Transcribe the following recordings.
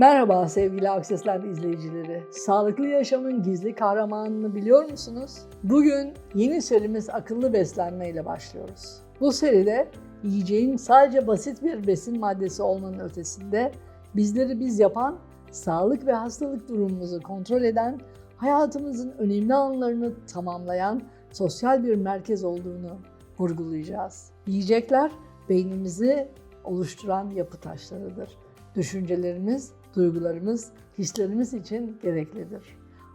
Merhaba sevgili Aksesler izleyicileri. Sağlıklı yaşamın gizli kahramanını biliyor musunuz? Bugün yeni serimiz akıllı beslenme ile başlıyoruz. Bu seride yiyeceğin sadece basit bir besin maddesi olmanın ötesinde bizleri biz yapan, sağlık ve hastalık durumumuzu kontrol eden, hayatımızın önemli anlarını tamamlayan sosyal bir merkez olduğunu vurgulayacağız. Yiyecekler beynimizi oluşturan yapı taşlarıdır. Düşüncelerimiz, duygularımız, hislerimiz için gereklidir.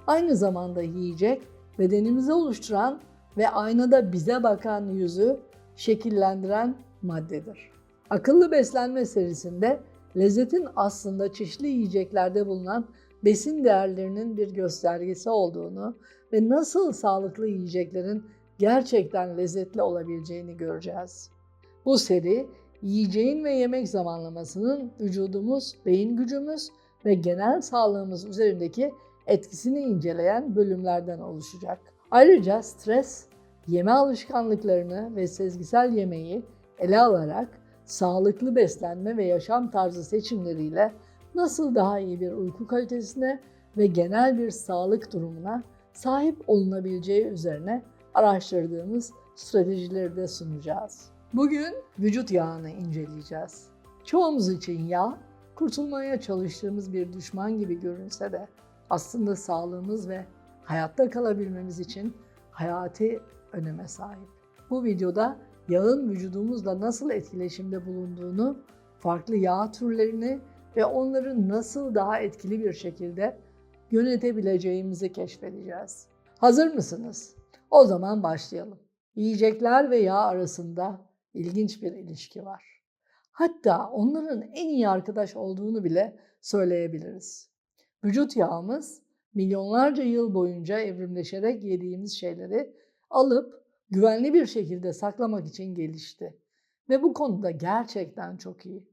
Aynı zamanda yiyecek, bedenimizi oluşturan ve aynada bize bakan yüzü şekillendiren maddedir. Akıllı beslenme serisinde lezzetin aslında çeşitli yiyeceklerde bulunan besin değerlerinin bir göstergesi olduğunu ve nasıl sağlıklı yiyeceklerin gerçekten lezzetli olabileceğini göreceğiz. Bu seri yiyeceğin ve yemek zamanlamasının vücudumuz, beyin gücümüz ve genel sağlığımız üzerindeki etkisini inceleyen bölümlerden oluşacak. Ayrıca stres, yeme alışkanlıklarını ve sezgisel yemeği ele alarak sağlıklı beslenme ve yaşam tarzı seçimleriyle nasıl daha iyi bir uyku kalitesine ve genel bir sağlık durumuna sahip olunabileceği üzerine araştırdığımız stratejileri de sunacağız. Bugün vücut yağını inceleyeceğiz. Çoğumuz için yağ, kurtulmaya çalıştığımız bir düşman gibi görünse de aslında sağlığımız ve hayatta kalabilmemiz için hayati öneme sahip. Bu videoda yağın vücudumuzla nasıl etkileşimde bulunduğunu, farklı yağ türlerini ve onları nasıl daha etkili bir şekilde yönetebileceğimizi keşfedeceğiz. Hazır mısınız? O zaman başlayalım. Yiyecekler ve yağ arasında ilginç bir ilişki var. Hatta onların en iyi arkadaş olduğunu bile söyleyebiliriz. Vücut yağımız milyonlarca yıl boyunca evrimleşerek yediğimiz şeyleri alıp güvenli bir şekilde saklamak için gelişti. Ve bu konuda gerçekten çok iyi.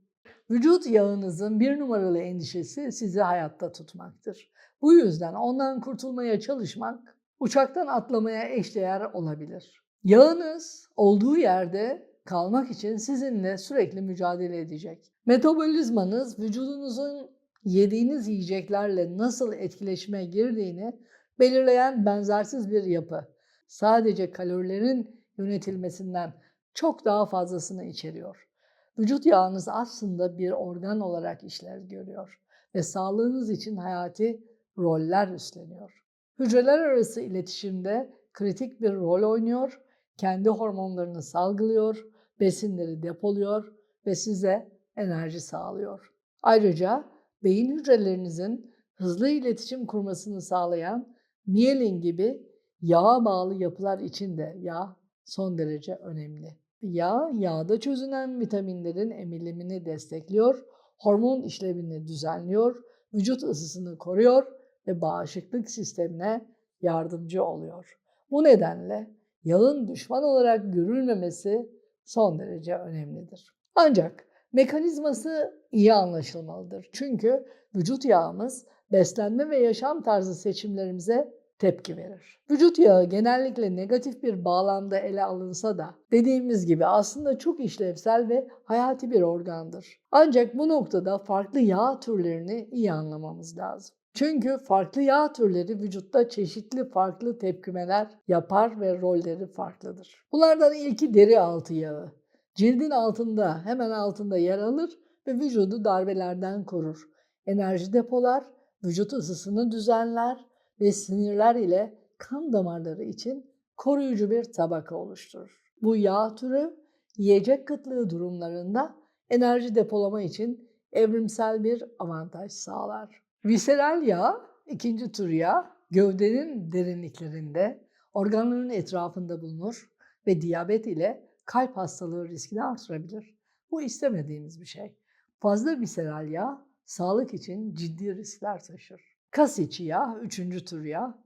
Vücut yağınızın bir numaralı endişesi sizi hayatta tutmaktır. Bu yüzden ondan kurtulmaya çalışmak uçaktan atlamaya eşdeğer olabilir. Yağınız olduğu yerde kalmak için sizinle sürekli mücadele edecek. Metabolizmanız vücudunuzun yediğiniz yiyeceklerle nasıl etkileşime girdiğini belirleyen benzersiz bir yapı. Sadece kalorilerin yönetilmesinden çok daha fazlasını içeriyor. Vücut yağınız aslında bir organ olarak işlev görüyor ve sağlığınız için hayati roller üstleniyor. Hücreler arası iletişimde kritik bir rol oynuyor, kendi hormonlarını salgılıyor, besinleri depoluyor ve size enerji sağlıyor. Ayrıca beyin hücrelerinizin hızlı iletişim kurmasını sağlayan miyelin gibi yağa bağlı yapılar için de yağ son derece önemli. Yağ, yağda çözünen vitaminlerin emilimini destekliyor, hormon işlevini düzenliyor, vücut ısısını koruyor ve bağışıklık sistemine yardımcı oluyor. Bu nedenle yağın düşman olarak görülmemesi son derece önemlidir. Ancak mekanizması iyi anlaşılmalıdır. Çünkü vücut yağımız beslenme ve yaşam tarzı seçimlerimize tepki verir. Vücut yağı genellikle negatif bir bağlamda ele alınsa da dediğimiz gibi aslında çok işlevsel ve hayati bir organdır. Ancak bu noktada farklı yağ türlerini iyi anlamamız lazım. Çünkü farklı yağ türleri vücutta çeşitli farklı tepkimeler yapar ve rolleri farklıdır. Bunlardan ilki deri altı yağı. Cildin altında hemen altında yer alır ve vücudu darbelerden korur. Enerji depolar, vücut ısısını düzenler ve sinirler ile kan damarları için koruyucu bir tabaka oluşturur. Bu yağ türü yiyecek kıtlığı durumlarında enerji depolama için evrimsel bir avantaj sağlar. Viseral yağ, ikinci tür yağ, gövdenin derinliklerinde, organların etrafında bulunur ve diyabet ile kalp hastalığı riskini artırabilir. Bu istemediğimiz bir şey. Fazla viseral yağ sağlık için ciddi riskler taşır. Kas içi yağ, üçüncü tür yağ,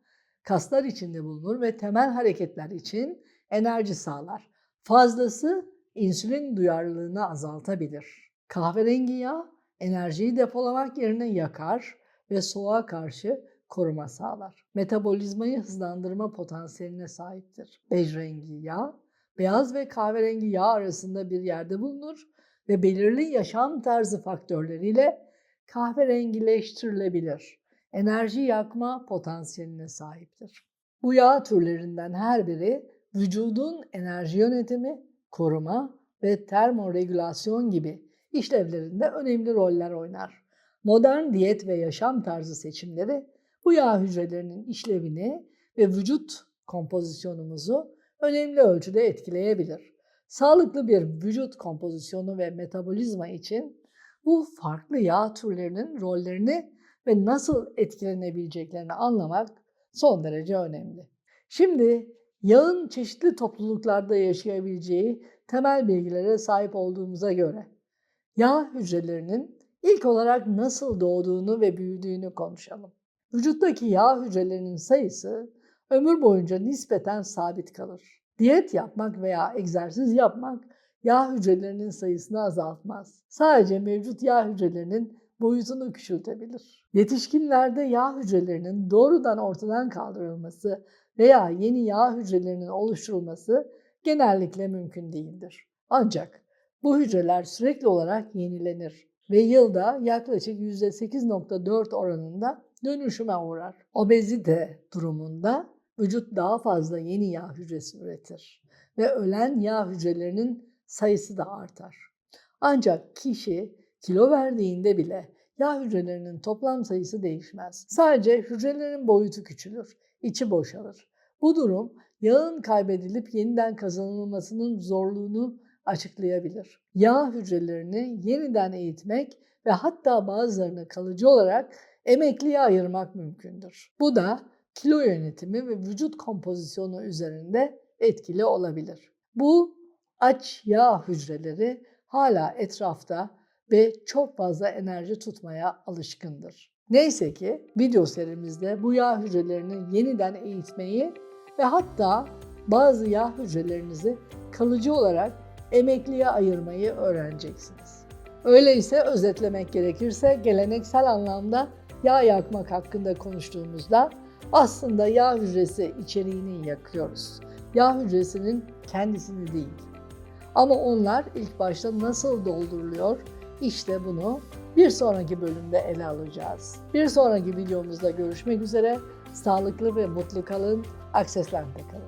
kaslar içinde bulunur ve temel hareketler için enerji sağlar. Fazlası insülin duyarlılığını azaltabilir. Kahverengi yağ enerjiyi depolamak yerine yakar ve soğuğa karşı koruma sağlar. Metabolizmayı hızlandırma potansiyeline sahiptir. Bej rengi yağ, beyaz ve kahverengi yağ arasında bir yerde bulunur ve belirli yaşam tarzı faktörleriyle kahverengileştirilebilir. Enerji yakma potansiyeline sahiptir. Bu yağ türlerinden her biri vücudun enerji yönetimi, koruma ve termoregülasyon gibi işlevlerinde önemli roller oynar. Modern diyet ve yaşam tarzı seçimleri bu yağ hücrelerinin işlevini ve vücut kompozisyonumuzu önemli ölçüde etkileyebilir. Sağlıklı bir vücut kompozisyonu ve metabolizma için bu farklı yağ türlerinin rollerini ve nasıl etkilenebileceklerini anlamak son derece önemli. Şimdi yağın çeşitli topluluklarda yaşayabileceği temel bilgilere sahip olduğumuza göre yağ hücrelerinin ilk olarak nasıl doğduğunu ve büyüdüğünü konuşalım. Vücuttaki yağ hücrelerinin sayısı ömür boyunca nispeten sabit kalır. Diyet yapmak veya egzersiz yapmak yağ hücrelerinin sayısını azaltmaz. Sadece mevcut yağ hücrelerinin boyutunu küçültebilir. Yetişkinlerde yağ hücrelerinin doğrudan ortadan kaldırılması veya yeni yağ hücrelerinin oluşturulması genellikle mümkün değildir. Ancak bu hücreler sürekli olarak yenilenir ve yılda yaklaşık %8.4 oranında dönüşüme uğrar. Obezite durumunda vücut daha fazla yeni yağ hücresi üretir ve ölen yağ hücrelerinin sayısı da artar. Ancak kişi kilo verdiğinde bile yağ hücrelerinin toplam sayısı değişmez. Sadece hücrelerin boyutu küçülür, içi boşalır. Bu durum yağın kaybedilip yeniden kazanılmasının zorluğunu açıklayabilir. Yağ hücrelerini yeniden eğitmek ve hatta bazılarını kalıcı olarak emekliye ayırmak mümkündür. Bu da kilo yönetimi ve vücut kompozisyonu üzerinde etkili olabilir. Bu aç yağ hücreleri hala etrafta ve çok fazla enerji tutmaya alışkındır. Neyse ki video serimizde bu yağ hücrelerini yeniden eğitmeyi ve hatta bazı yağ hücrelerinizi kalıcı olarak emekliye ayırmayı öğreneceksiniz. Öyleyse özetlemek gerekirse geleneksel anlamda yağ yakmak hakkında konuştuğumuzda aslında yağ hücresi içeriğini yakıyoruz. Yağ hücresinin kendisini değil. Ama onlar ilk başta nasıl dolduruluyor? İşte bunu bir sonraki bölümde ele alacağız. Bir sonraki videomuzda görüşmek üzere. Sağlıklı ve mutlu kalın. Akseslen'de kalın.